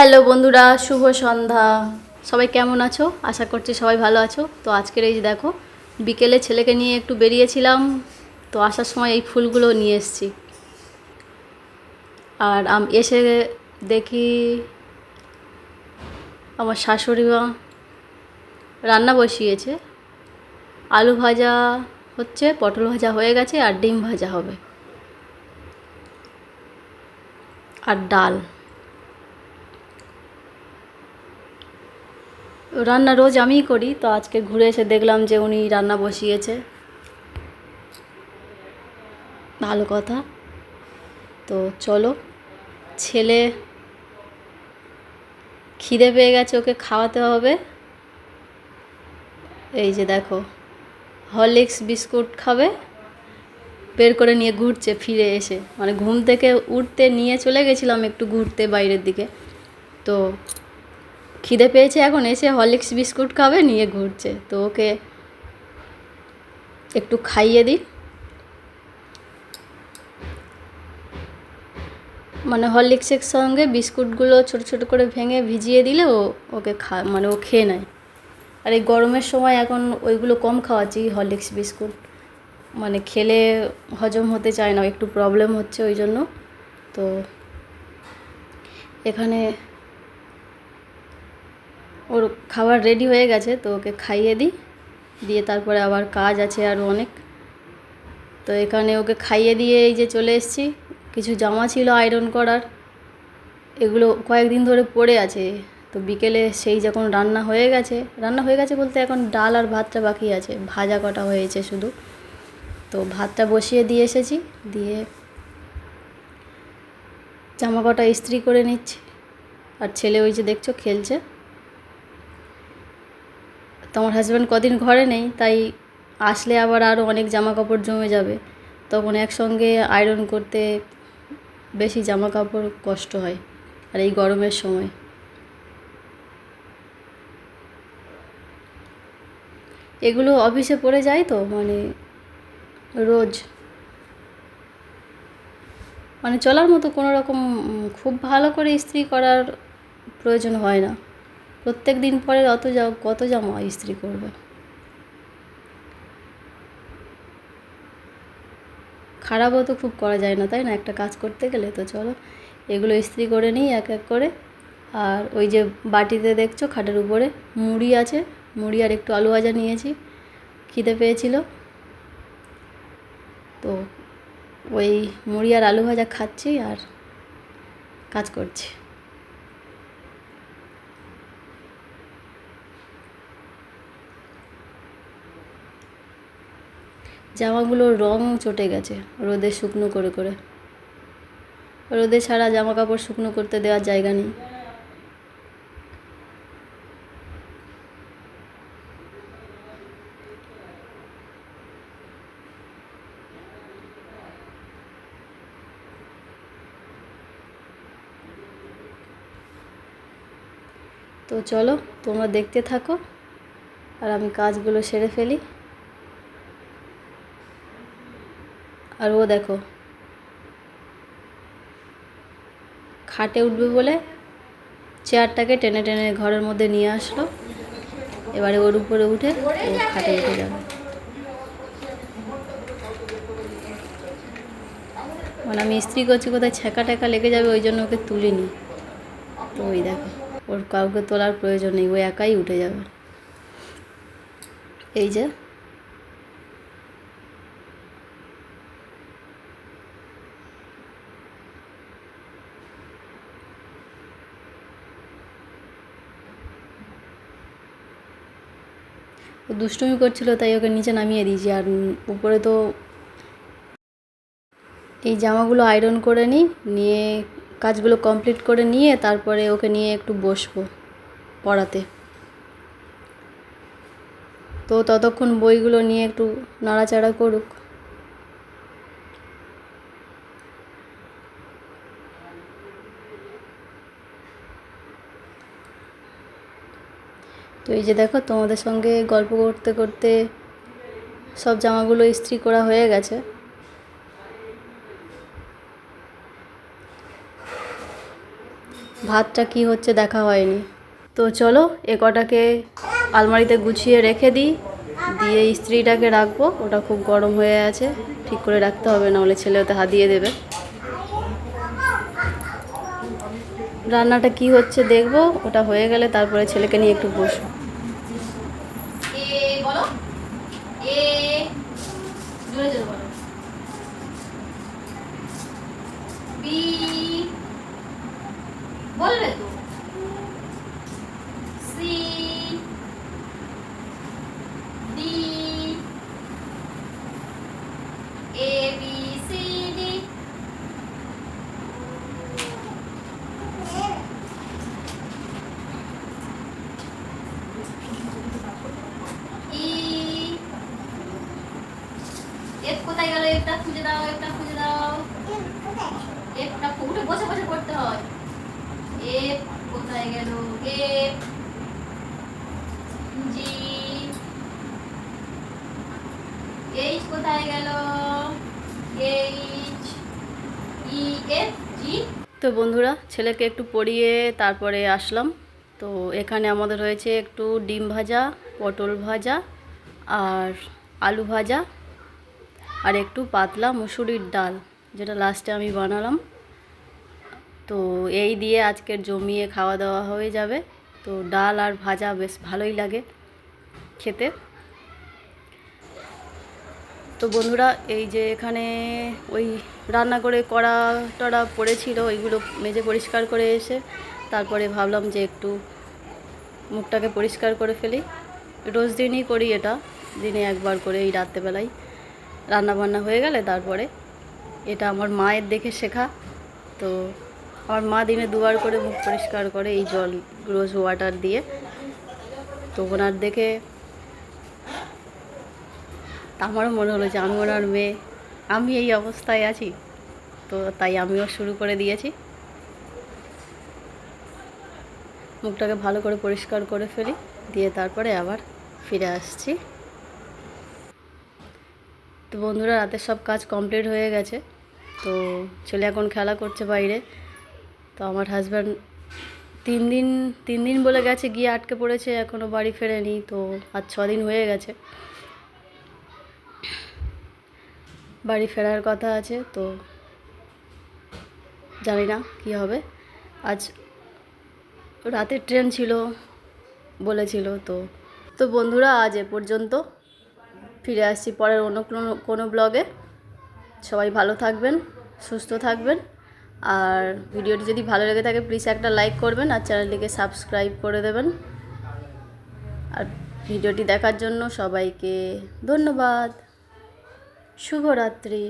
Hello বন্ধুরা, শুভ সন্ধ্যা। সবাই কেমন আছো? আশা করছি সবাই ভালো আছো। তো আজকের এই যে দেখো, বিকেলে ছেলেকে নিয়ে একটু বেরিয়েছিলাম। তো আসার সময় এই ফুলগুলো নিয়ে এসেছি। আর এসে দেখি আমার শাশুড়ি মা রান্না বসিয়েছে। আলু ভাজা হচ্ছে, পটল ভাজা হয়ে গেছে, আর ডিম ভাজা হবে। আর ডাল। রান্না রোজ আমিই করি, তো আজকে ঘুরে এসে দেখলাম যে উনি রান্না বসিয়েছে। ভালো কথা। তো চলো, ছেলে খিদে পেয়ে গেছে, ওকে খাওয়াতে হবে। এই যে দেখো, হরলিক্স বিস্কুট খাবে, বের করে নিয়ে ঘুরছে ফিরে এসে। মানে ঘুম থেকে উঠতে নিয়ে চলে গেছিলাম একটু ঘুরতে বাইরের দিকে। তো খিদে পেয়েছে এখন, এসে হরলিক্স বিস্কুট খাবে, নিয়ে ঘুরছে। তো ওকে একটু খাইয়ে দিই। মানে হরলিক্সের সঙ্গে বিস্কুটগুলো ছোট ছোট করে ভেঙে ভিজিয়ে দিলে ও ওকে খা মানে ও খেয়ে নেয়। আর এই গরমের সময় এখন ওইগুলো কম খাওয়াচ্ছি, হরলিক্স বিস্কুট। মানে খেলে হজম হতে চায় না, একটু প্রবলেম হচ্ছে ওই জন্য। তো এখানে ওর খাবার রেডি হয়ে গেছে, তো ওকে খাইয়ে দিই। দিয়ে তারপরে আবার কাজ আছে আরও অনেক। তো এখানে ওকে খাইয়ে দিয়ে এই যে চলে এসেছি। কিছু জামা ছিল আয়রন করার। এগুলো কয়েকদিন ধরে পড়ে আছে। তো বিকেলে সেই যখন রান্না হয়ে গেছে, রান্না হয়ে গেছে বলতে এখন ডাল আর ভাতটা বাকি আছে। ভাজা কটা হয়েছে শুধু। তো ভাতটা বসিয়ে দিয়ে এসেছি। দিয়ে জামা কটা ইস্ত্রি করে নিচ্ছি। আর ছেলে ওই যে দেখছ, খেলছে। তো আমার হাজব্যান্ড কদিন ঘরে নেই, তাই আসলে আবার আরও অনেক জামা কাপড় জমে যাবে। তখন একসঙ্গে আয়রন করতে বেশি জামা কাপড় কষ্ট হয়, আর এই গরমের সময়। এগুলো অফিসে পড়ে যায় তো মানে রোজ। মানে চলার মতো কোনো রকম খুব ভালো করে ইস্ত্রি করার প্রয়োজন হয় না। প্রত্যেক দিন পরে অত কত জামা ইস্ত্রি করবে। খারাপও তো খুব করা যায় না, তাই না? একটা কাজ করতে গেলে তো চলো, এগুলো ইস্ত্রি করে নিই এক এক করে। আর ওই যে বাটিতে দেখছ, খাটের উপরে মুড়ি আছে, মুড়ি আর একটু আলু ভাজা নিয়েছি, খিদে পেয়েছিল। তো ওই মুড়ি আর আলু ভাজা খাচ্ছি আর কাজ করছি। জামাগুলোর রং চটে গেছে, রোদে শুকনো করে করে। রোদে ছাড়া জামা কাপড় শুকনো করতে দেওয়ার জায়গা নেই। তো চলো, তোমরা দেখতে থাকো, আর আমি কাজগুলো সেরে ফেলি। আর ও দেখো। খাটে উঠবে বলে চেয়ারটাকে টেনে টেনে ঘরের মধ্যে নিয়ে আসলো। এবারে ওর উপরে উঠে ও খাটে উঠে যাবে মানে আমি ইস্ত্রি করছি কোথায় ছ্যাঁকা ট্যাঁকা লেগে যাবে, ওই জন্য ওকে তুলিনি। তো ওই দেখো, ওর কাউকে তোলার প্রয়োজন নেই, ও একাই উঠে যাবে। এই যে ও দুষ্টুমি করছিল, তাই ওকে নিচে নামিয়ে দিয়েছি। আর উপরে তো এই জামাগুলো আয়রন করে নিই, নিয়ে কাজগুলো কমপ্লিট করে নিয়ে তারপরে ওকে নিয়ে একটু বসবো পড়াতে। তো ততক্ষণ বইগুলো নিয়ে একটু নাড়াচাড়া করুক। তো এই যে দেখো, তোমাদের সঙ্গে গল্প করতে করতে সব জামাগুলো ইস্ত্রি করা হয়ে গেছে। ভাতটা কি হচ্ছে দেখা হয়নি। তো চলো, এ কটাকে আলমারিতে গুছিয়ে রেখে দিই। দিয়ে ইস্ত্রিটাকে রাখব, ওটা খুব গরম হয়ে আছে। ঠিক করে রাখতে হবে না নাহলে ছেলে ওতে হাতিয়ে দেবে। রান্নাটা কি হচ্ছে দেখব, ওটা হয়ে গেলে তারপরে ছেলেকে নিয়ে একটু বসবো এ বলো এ বি বলবে তো C D A B C D E কোথায় গেল? খুঁজে দাও খুঁজে দাও। বসে বসে হয়। কোথায় গেল? জি। এইচ কোথায় গেল? H E F G. তো বন্ধুরা, ছেলেকে একটু পড়িয়ে তারপরে আসলাম। তো এখানে আমাদের রয়েছে একটু ডিম ভাজা, পটল ভাজা আর আলু ভাজা। আর একটু পাতলা মুসুরির ডাল, যেটা লাস্টে আমি বানালাম। তো এই দিয়ে আজকের জমিয়ে খাওয়া দাওয়া হয়ে যাবে। তো ডাল আর ভাজা বেশ ভালোই লাগে খেতে। তো বন্ধুরা, এই যে এখানে ওই রান্না করে কড়া টড়া পড়েছিল, ওইগুলো মেজে পরিষ্কার করে এসে তারপরে ভাবলাম যে একটু মুখটাকে পরিষ্কার করে ফেলি। রোজ দিনই করি এটা, দিনে একবার করে এই রাত্রেবেলায়। রান্না বান্না হয়ে গেলে তারপরে এটা আমার মায়ের দেখে শেখা। তো আমার মা দিনে দুবার করে মুখ পরিষ্কার করে এই জল রোজ ওয়াটার দিয়ে। তো ওনার দেখে আমারও মনে হলো যে আমি ওনার মেয়ে, আমি এই অবস্থায় আছি। তো তাই আমিও শুরু করে দিয়েছি। মুখটাকে ভালো করে পরিষ্কার করে ফেলি, দিয়ে তারপরে আবার ফিরে আসছি। তো বন্ধুরা রাতের সব কাজ কমপ্লিট হয়ে গেছে। তো ছেলে এখন খেলা করছে বাইরে। তো আমার হাজব্যান্ড তিন দিন তিন দিন বলে গেছে, গিয়ে আটকে পড়েছে এখনও বাড়ি ফেরেনি। তো আজ ছ দিন হয়ে গেছে। বাড়ি ফেরার কথা আছে, তো জানি না কী হবে। আজ রাতের ট্রেন ছিল বলেছিল, তো তো বন্ধুরা, আজ এ পর্যন্ত। ফিরে আসছি পরের অন্য কোনো কোনো ব্লগে। সবাই ভালো থাকবেন, সুস্থ থাকবেন। আর ভিডিওটি যদি ভালো লেগে থাকে প্লিজ একটা লাইক করবেন আর চ্যানেলটিকে সাবস্ক্রাইব করে দেবেন। আর ভিডিওটি দেখার জন্য সবাইকে ধন্যবাদ। শুভরাত্রি।